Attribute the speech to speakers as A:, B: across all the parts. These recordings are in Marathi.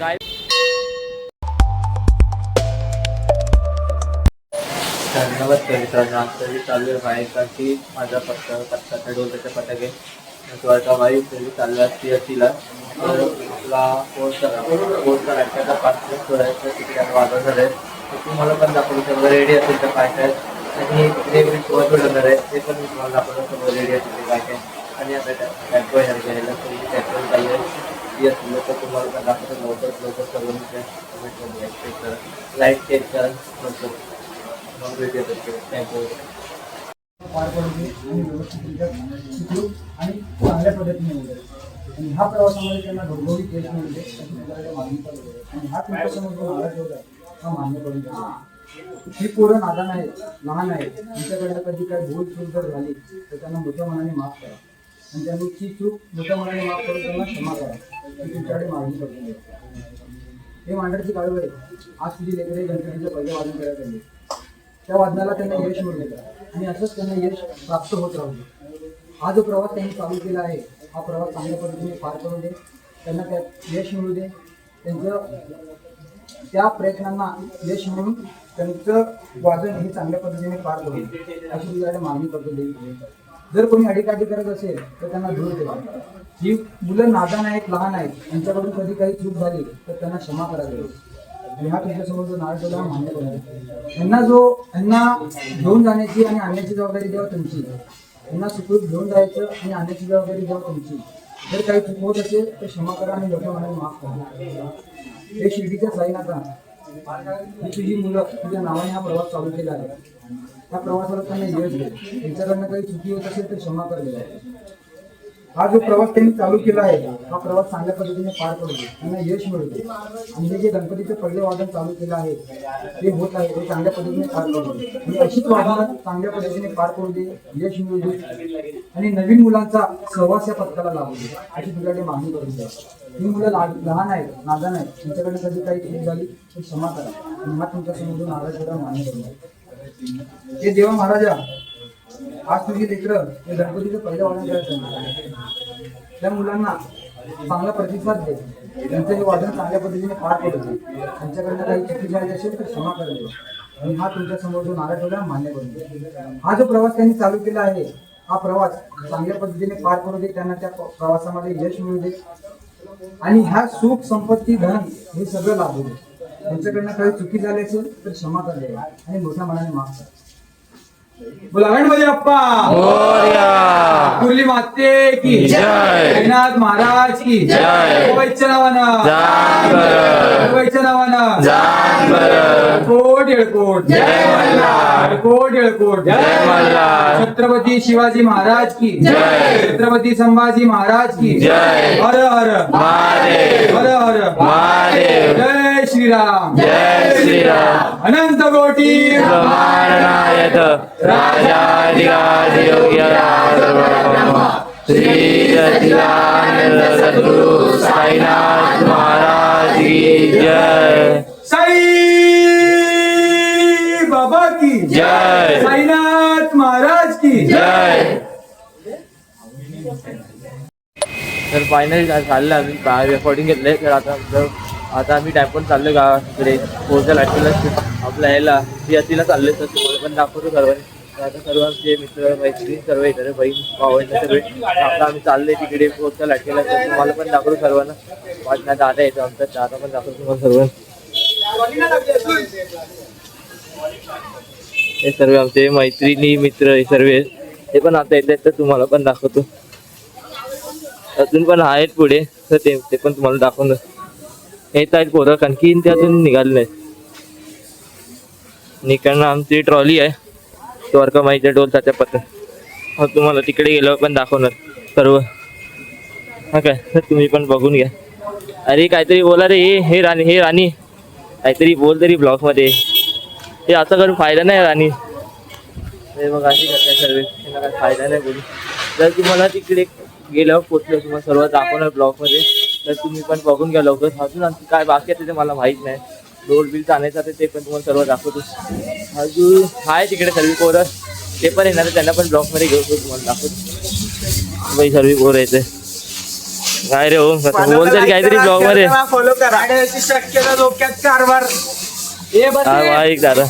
A: काय धन्यवाद मित्रांनो आमच्या चालू आहे बायकाची माझा पत्ता पत्ताचा डोक्याच्या पटाके. द्वारका बाई तरी चालू आहे असते तिला तर करा. फोन कोर्सचा नाटकाचा पाच सोडायचा. तिकडे वाजत झालं आहे. तर तुम्हाला पण दाखवलं सर्व रेडी असेल तर काय काय. आणि तिकडे मी तुम्हाला होणार आहे. ते पण मी तुम्हाला दाखवलं सगळं रेडी असेल ते काय काय. आणि आता टॅक्टो येणार घ्यायला तर आहे ती असेल तर तुम्हाला पण दाखवतो लवकर लवकर सर्व कमेंट करा लाईक शेअर करा नंतर मग भेटूया थँक्यू
B: पार पडते आणि व्यवस्थितरित्या सुखरूप आणि चांगल्या पद्धतीने वगैरे आणि ह्या प्रवासामध्ये त्यांना घरगोरी केस मिळते अशी प्रकारच्या मागणी आणि हा तुमच्यासमोर जो नारा ठेवला हा मान्य करून द्यावा ही पोरं नादान आहेत लहान आहेत. त्यांच्याकडनं कधी काय भूल चूक जर झाली तर त्यांना मोठ्या मनाने माफ करा. आणि त्यामुळे ती चूक मोठ्या मनाने माफ करून त्यांना क्षमा करा. तुमच्याकडे मागणी करतो हे मांडरची काळू आहे. आज तुझी लेकरे गणपतीचं पहिलं वादन करायला आले त्या वादनाला त्यांना यश मिळले देतात आणि असंच त्यांना यश प्राप्त होत राहू हा जो प्रवास त्यांनी चालू केला आहे हा प्रवास चांगल्या पद्धतीने पार करू दे. त्यांना त्यात यश मिळू दे. त्यांचं त्या प्रयत्नांना यश मिळून त्यांचं वादन हे चांगल्या पद्धतीने पार करू दे. अशी तुझ्याकडे मागणी करतो देईल जर कोणी अडीकाठी करत असेल तर त्यांना दूर ठेवा. ही मुलं नादान आहेत लहान आहेत त्यांच्याकडून कधी काही चूक झाली तर त्यांना क्षमा करावी आणि हा तुमच्यासमोर जो नाळ ठेवला मान्य करा. त्यांना जो त्यांना घेऊन जाण्याची आणि आणण्याची जबाबदारी द्यावा तुमची. त्यांना सुखरूप घेऊन जायचं आणि आणण्याची जबाबदारी द्यावा तुमची. जर काही चूक होत असेल तर क्षमा करा आणि मोठ्या मनाने माफ करा. हे शिर्डीच्या साईनाचा ही तुझी मुलं तुझ्या नावाने हा प्रवास चालू केला आहे. त्या प्रवासाला त्यांना यश दे त्यांच्याकडनं काही चुकी होत असेल तर क्षमा करले जाते हा जो प्रवास त्यांनी चालू केला आहे हा प्रवास चांगल्या पद्धतीने पार पडतो दे त्यांना यश मिळते. आणि हे जे गणपतीचं पहिले वादन चालू केलं आहे ते होत आहे ते चांगल्या पद्धतीने पार पडू दे आणि अशीच वादनं चांगल्या पद्धतीने पार पडू दे यश मिळू दे आणि नवीन मुलांचा सहवास या पथकाला लावू दे अशी तुझ्याकडे मागणी करून द्या ही मुलं लहान आहेत नादान आहेत. त्यांच्याकडे कधी काही चूक झाली तर क्षमा करा. आणि हा तुमच्यासमोर नाराज मान्य करून द्या हे देवा महाराजा आज तुझी लेकरं हे गणपतीचं पहिलं वादन करायचं त्या मुलांना चांगला प्रतिसाद दे. त्यांचं हे वादन चांगल्या पद्धतीने पार पडू त्यांच्याकडनं काही चुकी झाली असेल तर क्षमा करू आणि हा तुमच्यासमोर जो नारा ठेवला मान्य करून हा जो प्रवास त्यांनी चालू केला आहे हा प्रवास चांगल्या पद्धतीने पार पडू दे. त्यांना त्या प्रवासामध्ये यश मिळू दे. आणि ह्या सुख संपत्ती धन हे सगळं लाभू दे. त्यांच्याकडनं काही चुकी झाली असेल तर क्षमा कर. दे आणि मोठ्या मनाने माफ कर. बोला गणपती बाप्पा कुर्ली माते की
C: जय.
B: एकनाथ महाराज की
C: जय.
B: नावानं. गोवाईच्या नावानं. कोट येळकोट.
C: जय
B: येळकोट.
C: जय मल्हार.
B: छत्रपती शिवाजी महाराज की.
C: जय.
B: छत्रपती संभाजी महाराज की.
C: जय.
B: हर हर. हर हर.
C: महादेव.
B: जय श्रीराम।
C: जय श्रीराम।
B: अनंत कोटी।
C: ब्रह्मांडायत राजाधिराज श्री सच्चिदानंद सद्गुरु साईनाथ महाराज की जय।
B: साई बाबा की
C: जय.
B: साईनाथ महाराज की
C: जय।
A: तर फायनली चाललं आम्ही रेकॉर्डिंग घेतलंय तर आता आमचं आता आम्ही टाइम पण गा गावाकडे. पोहोचल आठवीला आपल्या याला सियातीला चाललोय तर तुम्हाला पण दाखवतो सर्वांनी. आता सर्व आमचे मित्र मैत्रीण सर्व इतर बहीण भावंड सर्व आता आम्ही चाललोय तिकडे. पोहोचल आठवीला तर तुम्हाला पण दाखवतो सर्वांना. माझ्या दादा येतो आमचा. दादा पण दाखवतो तुम्हाला सर्व. हे सर्व आमचे मैत्रिणी मित्र हे सर्व हे पण आता येतात तर तुम्हाला पण दाखवतो. अजून पण आहेत पुढे. तर ते ते पण तुम्हाला दाखवून येत आहेत पोरं कारण की ते अजून निघाले नाहीत. निघणं आमची ट्रॉली आहे. द्वारका माईच्या डोल पत्र हो, तुम्हाला तिकडे गेल्यावर पण दाखवणार सर्व. हा काय तर तुम्ही पण बघून घ्या. अरे काहीतरी बोला रे हे हे राणी हे राणी. काहीतरी बोल तरी ब्लॉगमध्ये. हे असं करून फायदा नाही राणी. हे मग अशी करताय सर्व. त्यांना काय फायदा नाही बोलू. जर तुम्हाला तिकडे गेल्यावर पोचलं तुम्हाला सर्व दाखवणार ब्लॉगमध्ये. तर तुम्ही पण बघून घ्या लवकर. अजून आणखी काय बाकी आहे ते मला माहीत नाही. रोड बिल आणायचं आहे ते पण तुम्हाला सर्व दाखवतो. अजून आहे तिकडे सर्व पोरं. ते पण येणार आहे, त्यांना पण ब्लॉगमध्ये घेऊ तुम्हाला दाखवतो. बाई सर्व पोरं येते काय रे हो? कसं बोल तरी काहीतरी ब्लॉगमध्ये
B: फॉलो करा. शक्यता डोक्यात कारभार. हे बस
A: वा एक दादा.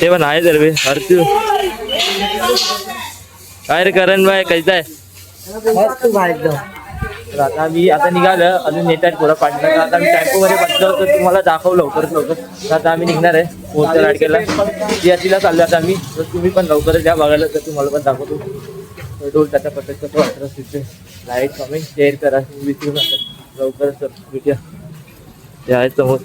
A: ते पण आहे तर बे अरे तू काय रे करण बाय कसं आहे? तर आता मी आता निघालं अजून येतात थोडा पाठला तर आता मी टॅम्पो वगैरे बसलो तर तुम्हाला दाखवलं लवकरच लवकर. तर आता आम्ही निघणार आहे पोहोचच्या लाडकेला सियाचीला चाललो आता आम्ही तर तुम्ही पण लवकरच या बघायला तर तुम्हाला पण दाखवतो. तर डोल त्याच्या पद्धतीचं तो वाटतं तिथे लाईक कमेंट शेअर करा. विसरू नका. लवकरच भेटूया. ते आहे समोर.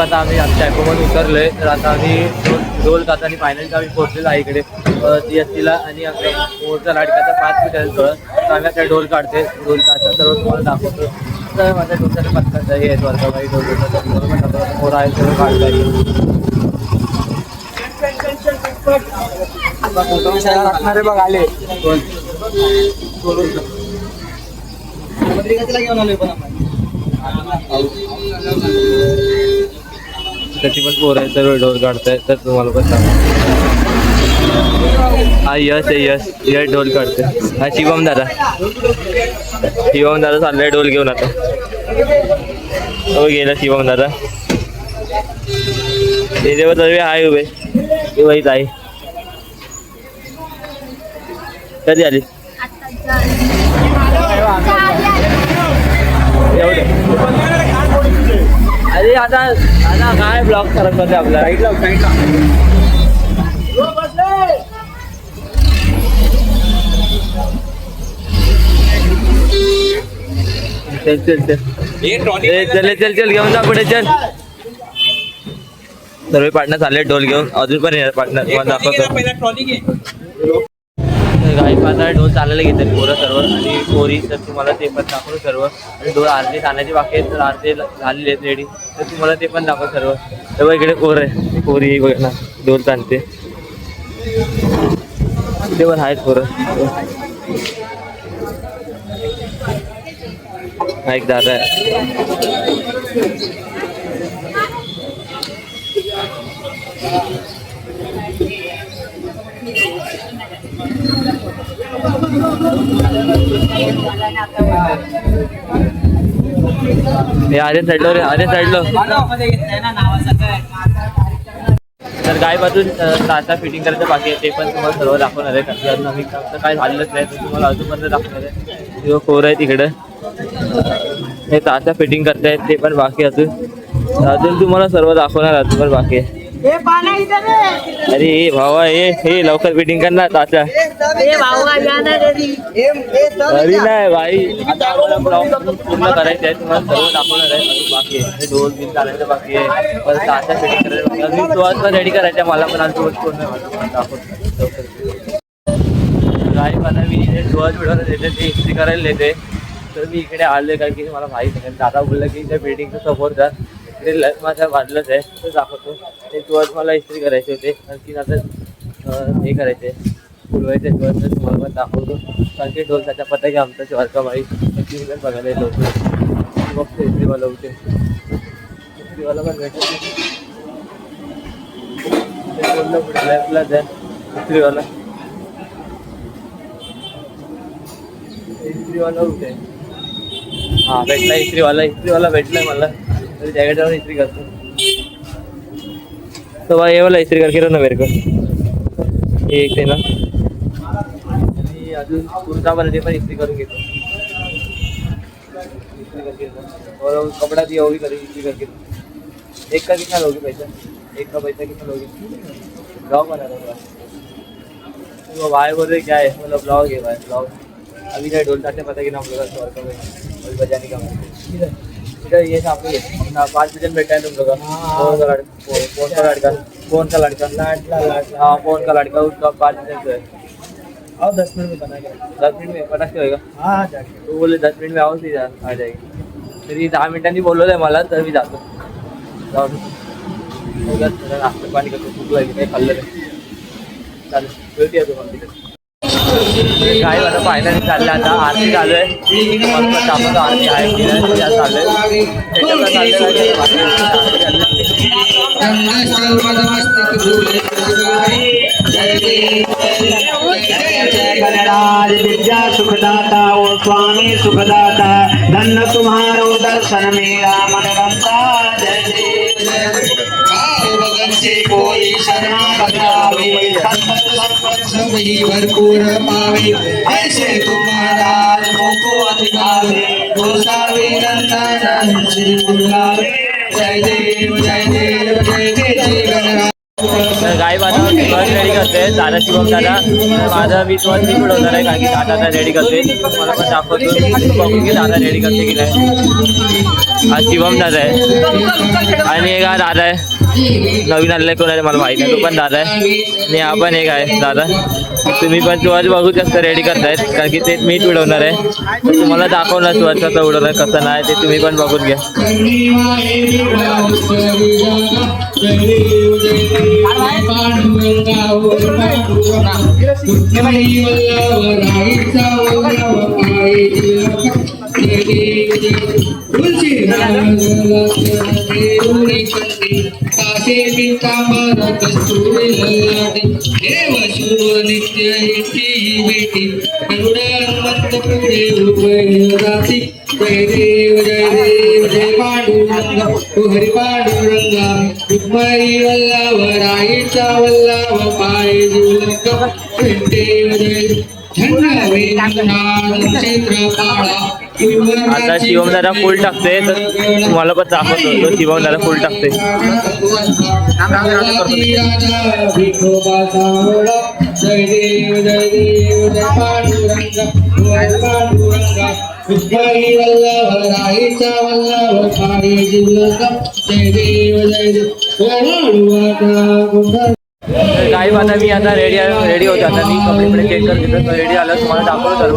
A: आता आम्ही आमच्या ॲपोमध्ये उतरलोय. तर आता आम्ही दोन डोल कात आणि फायनलचा आम्ही पोहोचलेलो आहे इकडे. सी एस टीला आणि आपल्या मोरचा लाडकाचा पाच फीट आहे थोडं तर आम्ही आता डोल काढते डोल काचा सर्व तुम्हाला दाखवतो. तर माझ्या डोक्याचा पत्त्याचं हे आहे वर्गाबाई डोल मोर आहे सर्व काढता
B: येईल. बघ आले घेऊन आलोय पण
A: त्याची पण पोर आहे सर्व डोल काढताय तर तुम्हाला पण सांगतो. हा यश आहे यश. यश ढोल काढते हा शिवम दादा. शिवम दादा चाललाय ढोल घेऊन आता. हो गेला शिवम दादा. ते देव तरी आहे उभे. ते वहीत आहे कधी आली अरे आता आता काय ब्लॉक करत होते आपला चल चल चल. ए, चल चल चल घेऊन जा पुढे चल. सर्व पार्टनर चालले डोल घेऊन. अजून पण पार्टनर दाखवतो? गाई पाहता डोल चालायला घेतात पोरं सर्व. आणि पोरी तर तुम्हाला ते पण दाखवू सर्व. आणि ढोल आरती जाण्याचे बाकी आहेत तर आरती झालेले आहेत रेडी तर तुम्हाला ते पण दाखव सर्व. तेव्हा इकडे पोर आहे. पोरी बघ ना ढोल चालते ते पण आहेत पोरं. हा एक दादा आहे. हे आर्यन रे अरे चढलो तर गाय बाजून आता फिटिंग करायचं बाकी आहे ते पण तुम्हाला सर्व दाखवणार आहे. कारण की अजून आम्ही काय झालेलंच नाही तुम्हाला अजूनपर्यंत दाखवणार आहे. किंवा कोर आहे तिकडं हे तासा फिटिंग करतायत ते पण बाकी अजून. अजून तुम्हाला सर्व दाखवणार अजून पण बाकी आहे. अरे हे भावा हे हे लवकर फिटिंग कर ना तात्या अरे नाही भाई आता आम्हाला ब्लॉग पूर्ण करायचं आहे तुम्हाला सर्व दाखवणार आहे बाकी आहे. हे डोल बिल चालायचं बाकी आहे. परत तात्या फिटिंग करायचं. अजून तो आता रेडी करायचं आहे मला पण अजून पूर्ण दाखवतो. काय मला मी देते ते इस्त्री करायला देते. तर मी इकडे आले कारण की मला माहीत नाही. दादा बोलला की त्या बिल्डिंगचं समोर जा ते ल- माझ्या वाढलंच आहे. ते दाखवतो. ते तुझ्याच मला इस्त्री करायचे होते. आणखी आता हे करायचे. फुलवायचे तुझ्याच तर तुम्हाला पण दाखवतो. कारण की ढोल त्याचा पता की आमचा शिवारका बाई. ती पण बघायला येतो बघतो इस्त्रीवाला होते इस्त्रीवाला पण भेटतो नाही. आहे? पुढे इस्त्रीवाला इस्त्रीवाला होते हां भेटला इस्त्रीवाला इस्त्रीवाला भेटलाय मला. तो भाई ये वाला इस्त्री करके रहा ना मेरे को ये एक ना अजून कुर्ता ते पण इस्त्री करून घेतो इस्त्री और कपड़ा दिया भी करी इस्त्री करके एक का कितना लोगे पैसा एक का पैसा कितना लोगे ब्लॉग बना रहा वो भाई बोल रहे क्या है मतलब ब्लॉग है भाई ब्लॉग अभी क्या ढोल ताटे पता कि नाम लोग स्वर का भाई बजाने का इधर ये सामने है ना पाँच बजन बैठा है तुम लोग कौन का लड़का कौन का लड़का कौन का लड़का। हाँ कौन का लड़का उसका पाँच बजन से
B: दस मिनट में बना के
A: दस मिनट में? पटाख होएगा?
B: हाँ
A: तो बोले दस मिनिट में आओ आ जाएगी। तरी दहा मिनिटांनी बोलवलंय मला तर मी जातो जाऊ नाश्ता पाणी कसं खूप लागेल काही खाल्लं नाही चालेल भेटूया तुम्हाला तिकडे काही आता फायनल चाललं आता. आरती चालू आहे. मस्त आरती आहे चालू आहे
D: विद्या सुखदाता ओ स्वामी सुखदाता धन तुम्हारो दर्शन मेरा मन जय जय भगत गाई संत भरपूर पावे ऐसे तुम्हारा को अधिकारे नंदन श्री बुलावे जय देव जय देव जय देव
A: गाय बस रेडी करते दादा शिवम दादा. तर माझा विश्वास मी होणार आहे कारण की दादा आता रेडी करते मला पण दाखवतो. बघून की दादा रेडी करते की नाही. हा शिवम दादा आहे. आणि एक हा दादा आहे. नवीन आलेला कोण आहे मला माहिती नाही. तो पण दादा आहे. आणि हा पण एक आहे दादा. तुम्ही पण सुवाज बघू शकता रेडी करतायत. कारण की ते मीच उडवणार आहे. तर तुम्हाला दाखवणार सुवाज कसं उडवणार कसं नाही ते तुम्ही पण बघून घ्या.
D: देव शुभ नित्य इति भेटी करुणानंद पुढे उभय राती जय देव जय देव जय पांडुरंग तू हरी पांडुरंगा रुक्माई वल्लभ राईचा वल्लभ पाय जुलक देव जय देव. झंड वेदनाथ क्षेत्रपाळा
A: आता शिवम दादा फुल टाकते तर तुम्हाला पण दाखवतो तो शिवम दादा फुल टाकते
D: विठ्ठली वल्लभ राईचा वल्लभ जय देव जय देव
A: काही आता मी आता रेडी रेडी होते आता मी कपडे बिपडे चेंज करत घेतो तर रेडी आलं तुम्हाला दाखवलं सर्व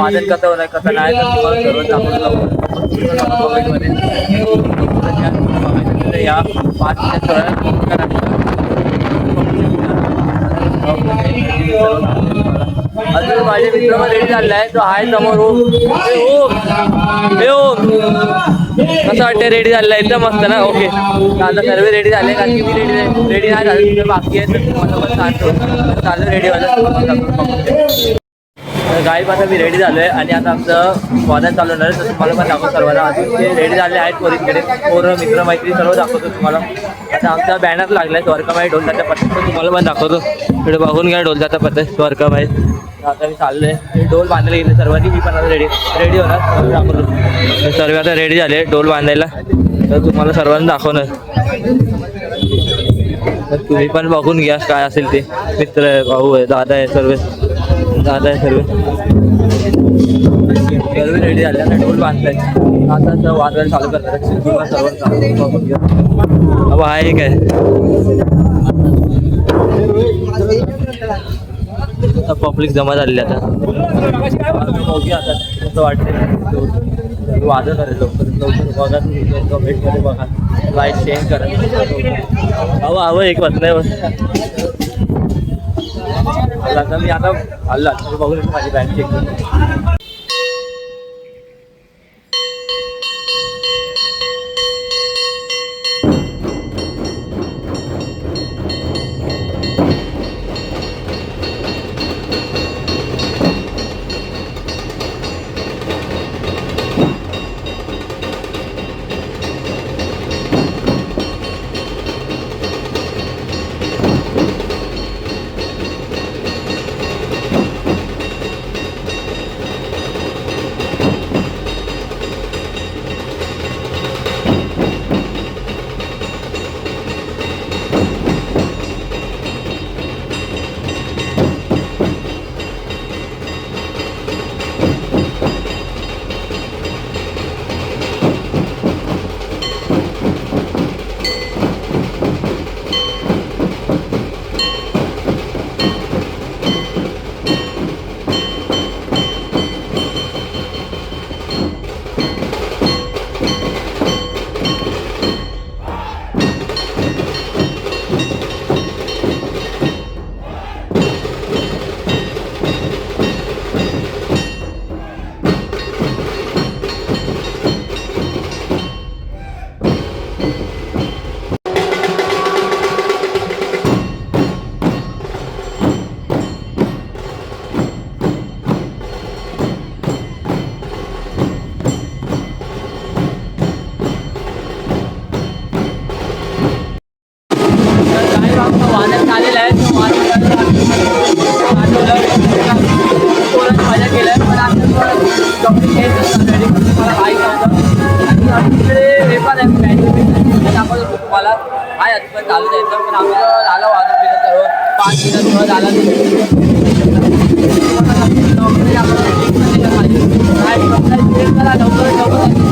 A: वादन कसं होणार कसं नाही तर तुम्हाला सर्व दाखवलं कमेंटमध्ये या पाच मिनिट अजून माझे मित्र पण रेडी झाले आहे तो आहे समोर ओम ए, ओम ए, ओम कसं वाटतं रेडी झालेलं आहे? एकदम मस्त ना? ओके आता सर्व रेडी झाले कारण की मी रेडी रेडी नाही झाले तुम्ही बाकी आहे तर पण सांगतो. चालू रेडी व्हायला तर गाई आता मी रेडी झालो आहे आणि आता आमचं वादन चालू होणार आहे. तर तुम्हाला पण दाखवतो सर्वांना. अजून ते रेडी झाले आहेत पोरीकडे पोरं मित्र मैत्री सर्व दाखवतो तुम्हाला. आता आमचा बॅनर लागलाय द्वारकामाई ढोलताच्या पत्ते पत्ता तुम्हाला पण दाखवतो. इकडे बघून घ्या ढोलताचा पत्ता द्वारकामाई. आता मी चाललो आहे डोल बांधायला गेले सर्वांनी. मी पण आता रेडी रेडी होणार. दाखवतो. सर्व आता रेडी झाले डोल बांधायला. तर तुम्हाला सर्वांना दाखवणार. तर तुम्ही पण बघून घ्या काय असेल ते. मित्र आहे भाऊ आहे दादा आहे सर्व झालंय आहे सर्व सर्व रेडी झाले. आता ढोल बांधलाय आता तर वाजवायला चालू करणार आहे. तुम्ही हा एक आहे आता पब्लिक जमा झालेली आता. आता बघूया आता कसं वाटते वाजत आहे लवकर. लवकर बघा तुम्ही कमेंटमध्ये बघा. लाइट चेंज करा. हवं हवं एक वाजता बस आता मी आता आला बघून माझी बँक चेक करतो तर चालू द्यायचं पण आम्ही जेव्हा झालं वाजून बिजत सर्व पाच मिनिट जेव्हा झाला लवकर लवकर